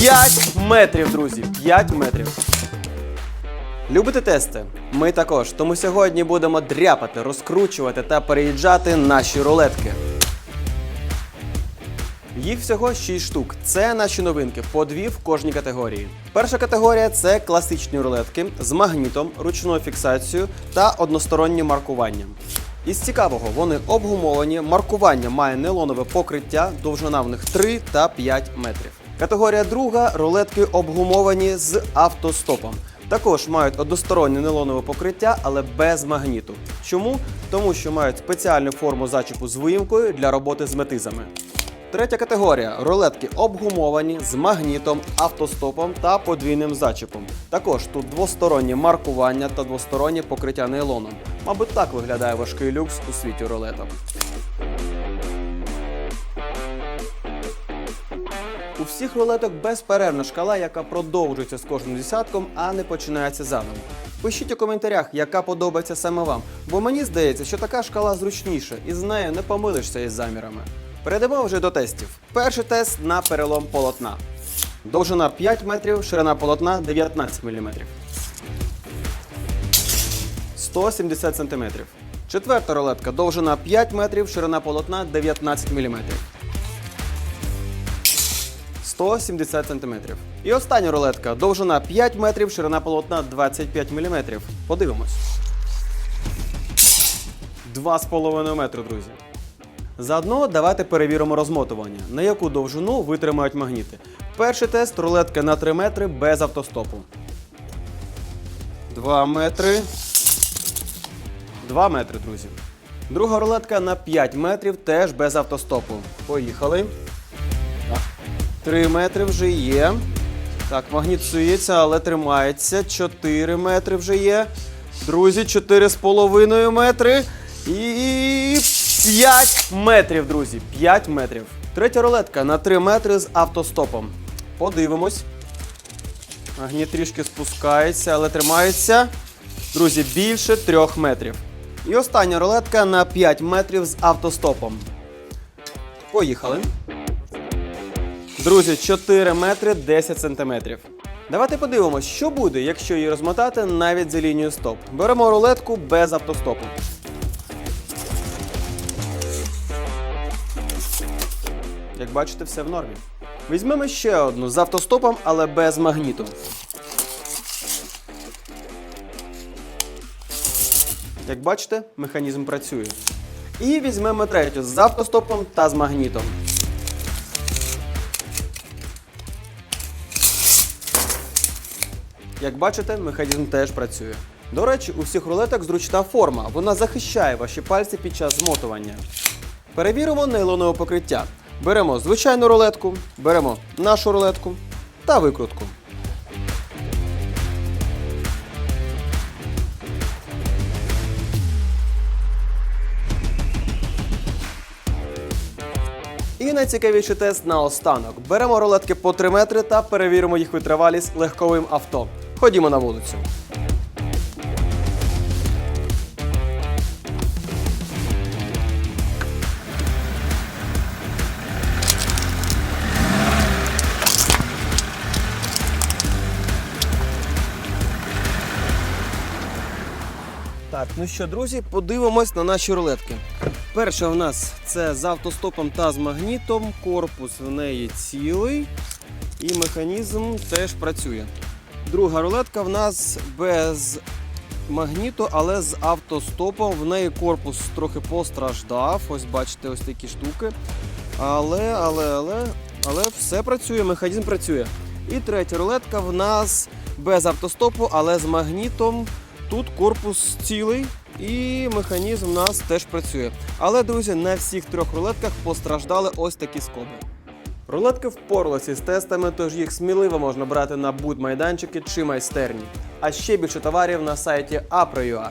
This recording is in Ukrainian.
5 метрів, друзі. 5 метрів. Любите тести? Ми також. Тому сьогодні будемо дряпати, розкручувати та переїжджати наші рулетки. Їх всього 6 штук. Це наші новинки, по дві в кожній категорії. Перша категорія це класичні рулетки з магнітом, ручною фіксацією та одностороннім маркуванням. Із цікавого, вони обгумовані, маркування має нейлонове покриття, довжина в них 3 та 5 метрів. Категорія друга рулетки обгумовані з автостопом. Також мають одностороннє нейлонове покриття, але без магніту. Чому? Тому що мають спеціальну форму зачіпу з виїмкою для роботи з метизами. Третя категорія рулетки обгумовані з магнітом, автостопом та подвійним зачіпом. Також тут двостороннє маркування та двостороннє покриття нейлоном. Мабуть, так виглядає важкий люкс у світі рулеток. У всіх рулеток безперервна шкала, яка продовжується з кожним десятком, а не починається заново. Пишіть у коментарях, яка подобається саме вам, бо мені здається, що така шкала зручніша і з нею не помилишся із замірами. Перейдемо вже до тестів. Перший тест на перелом полотна. Довжина 5 метрів, ширина полотна 19 мм. 170 см. Четверта рулетка. Довжина 5 метрів, ширина полотна 19 мм. 170 см. І остання рулетка. Довжина 5 метрів, ширина полотна 25 мм. Подивимось. 2,5 метри, друзі. Заодно давайте перевіримо розмотування, на яку довжину витримають магніти. Перший тест рулетка на 3 метри без автостопу. 2 метри. 2 метри, друзі. Друга рулетка на 5 метрів теж без автостопу. Поїхали. 3 метри вже є. Так, магніт псується, але тримається. 4 метри вже є. Друзі, 4,5 метри. І 5 метрів, друзі. 5 метрів. Третя рулетка на 3 метри з автостопом. Подивимось. Магніт трішки спускається, але тримається. Друзі, більше 3 метрів. І остання рулетка на 5 метрів з автостопом. Поїхали. Друзі, 4 метри 10 сантиметрів. Давайте подивимось, що буде, якщо її розмотати навіть за лінію стоп. Беремо рулетку без автостопу. Як бачите, все в нормі. Візьмемо ще одну з автостопом, але без магніту. Як бачите, механізм працює. І візьмемо третю з автостопом та з магнітом. Як бачите, механізм теж працює. До речі, у всіх рулеток зручна форма. Вона захищає ваші пальці під час змотування. Перевіримо нейлонове покриття. Беремо звичайну рулетку, беремо нашу рулетку та викрутку. І найцікавіший тест на останок. Беремо рулетки по 3 метри та перевіримо їх витривалість легковим авто. Ходімо на вулицю. Так, ну що, друзі, подивимось на наші рулетки. Перша в нас це з автостопом та з магнітом. Корпус в неї цілий. І механізм теж працює. Друга рулетка в нас без магніту, але з автостопом. В неї корпус трохи постраждав. Ось бачите, ось такі штуки. Але, але, але, але все працює, механізм працює. І третя рулетка в нас без автостопу, але з магнітом. Тут корпус цілий і механізм у нас теж працює. Але, друзі, на всіх трьох рулетках постраждали ось такі скоби. Рулетки впоралися з тестами, тож їх сміливо можна брати на будмайданчики чи майстерні. А ще більше товарів на сайті Apro.ua.